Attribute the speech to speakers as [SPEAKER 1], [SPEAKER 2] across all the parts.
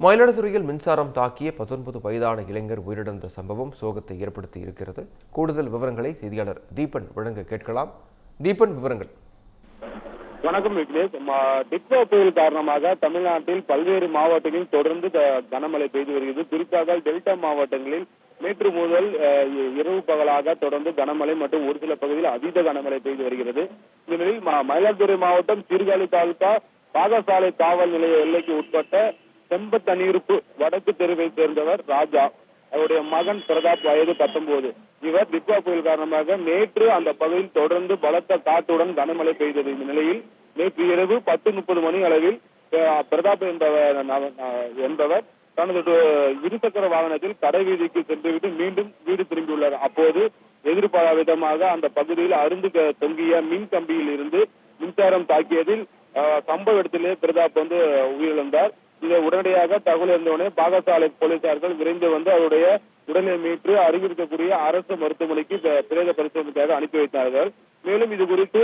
[SPEAKER 1] மயிலாடுதுறையில் மின்சாரம் தாக்கிய பத்தொன்பது வயதான இளைஞர் உயிரிழந்த சம்பவம் சோகத்தை ஏற்படுத்தி இருக்கிறது. கூடுதல் விவரங்களை செய்தியாளர் தீபன் வழங்க கேட்கலாம். தீபன் விவரங்கள்.
[SPEAKER 2] வணக்கம் விக்னேஷ். டிக்வா புயல் காரணமாக தமிழ்நாட்டில் பல்வேறு மாவட்டங்களில் தொடர்ந்து கனமழை பெய்து வருகிறது. குறிப்பாக டெல்டா மாவட்டங்களில் நேற்று முதல் அஹ், இரவு பகலாக தொடர்ந்து கனமழை மற்றும் ஒரு சில பகுதியில் அதீத கனமழை பெய்து வருகிறது. இந்த நிலையில் மயிலாடுதுறை மாவட்டம் சீர்காழி தாலுகா பாகசாலை காவல் நிலைய எல்லைக்கு உட்பட்ட செம்பத்தனியிருப்பு வடக்கு தெருவை சேர்ந்தவர் ராஜா. அவருடைய மகன் பிரதாப் வயது பத்தொன்பது. இவர் டிக்வா புயல் காரணமாக நேற்று அந்த பகுதியில் தொடர்ந்து பலத்த காற்றுடன் கனமழை பெய்தது. இந்த நிலையில் நேற்று இரவு பத்து முப்பது மணி அளவில் பிரதாப் என்பவர் என்பவர் தனது இருசக்கர வாகனத்தில் கடை வீதிக்கு சென்றுவிட்டு மீண்டும் வீடு திரும்பியுள்ளார். அப்போது எதிர்பாராத விதமாக அந்த பகுதியில் அருந்து க- தொங்கிய மின் கம்பியில் இருந்து மின்சாரம் தாக்கியதில் சம்பவ இடத்திலே பிரதாப் வந்து உயிரிழந்தார். இதை உடனடியாக தகவல் இருந்தவுடனே பாகசாலை போலீசார்கள் விரைந்து வந்து அவருடைய உடலை மீட்டு அருகில் இருக்கக்கூடிய அரசு மருத்துவமனைக்கு பிரேத பரிசோதனைக்காக அனுப்பி வைத்தார்கள். மேலும் இது குறித்து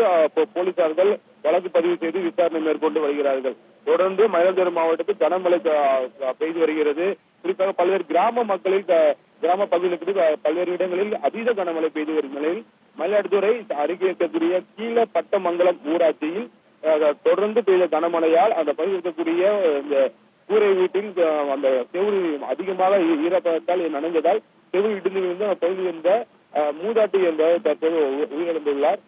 [SPEAKER 2] போலீசார்கள் வழக்கு பதிவு செய்து விசாரணை மேற்கொண்டு வருகிறார்கள். தொடர்ந்து மயிலாடுதுறை மாவட்டத்தில் கனமழை பெய்து வருகிறது. குறிப்பாக பல்வேறு கிராம மக்களில் க- கிராம பகுதிகளுக்கு பல்வேறு இடங்களில் அதீத கனமழை பெய்து வரும் நிலையில் மயிலாடுதுறை அருகே இருக்கக்கூடிய கீழ பட்டமங்கலம் ஊராட்சியில் தொடர்ந்து பெய்த கனமழையால் அந்த பகுதியில் இருக்கக்கூடிய இந்த கூரை வீட்டில் அந்த செவிலி அதிகமாக ஈரப்பதத்தால் நனைந்ததால் செவுள் இடிந்து விழுந்து அந்த இருந்த மூதாட்டி என்ற தற்போது உயிரிழந்துள்ளார்.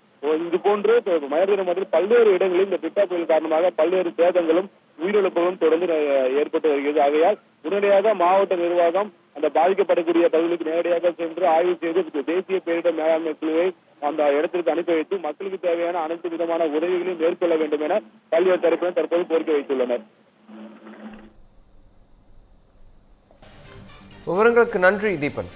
[SPEAKER 2] இது போன்று இப்ப மயிலாடுதுறை பல்வேறு இடங்களில் இந்த பிட்டா புயல் காரணமாக பல்வேறு சேதங்களும் உயிரிழப்புகளும் தொடர்ந்து ஏற்பட்டு வருகிறது. ஆகையால் உடனடியாக மாவட்ட நிர்வாகம் அந்த பாதிக்கப்படக்கூடிய பகுதிகளுக்கு நேரடியாக சென்று ஆய்வு செய்து தேசிய பேரிடர் மேலாண்மை குழுவை அந்த இடத்திற்கு அனுப்பி வைத்து மக்களுக்கு தேவையான அனைத்து விதமான உதவிகளையும் மேற்கொள்ள வேண்டும் என பல்வேறு தரப்பினர் தற்போது கோரிக்கை வைத்துள்ளனர்.
[SPEAKER 1] விவரங்களுக்கு நன்றி Deepan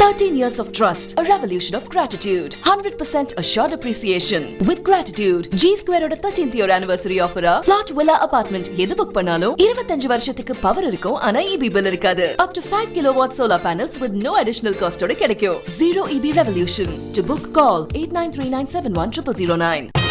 [SPEAKER 3] 13 years of trust, a revolution of gratitude, 100% assured appreciation. With gratitude, G Square ஓட 13th year anniversary offer plot villa apartment எது புக் பண்ணாலும் 25 வருஷத்துக்கு பவர் இருக்கும் ஆனா EB bill இருக்காது. Up to 5 kilowatt solar panels with no additional cost ஓட கிடைக்கும். Zero EB revolution. To book call 8939710009.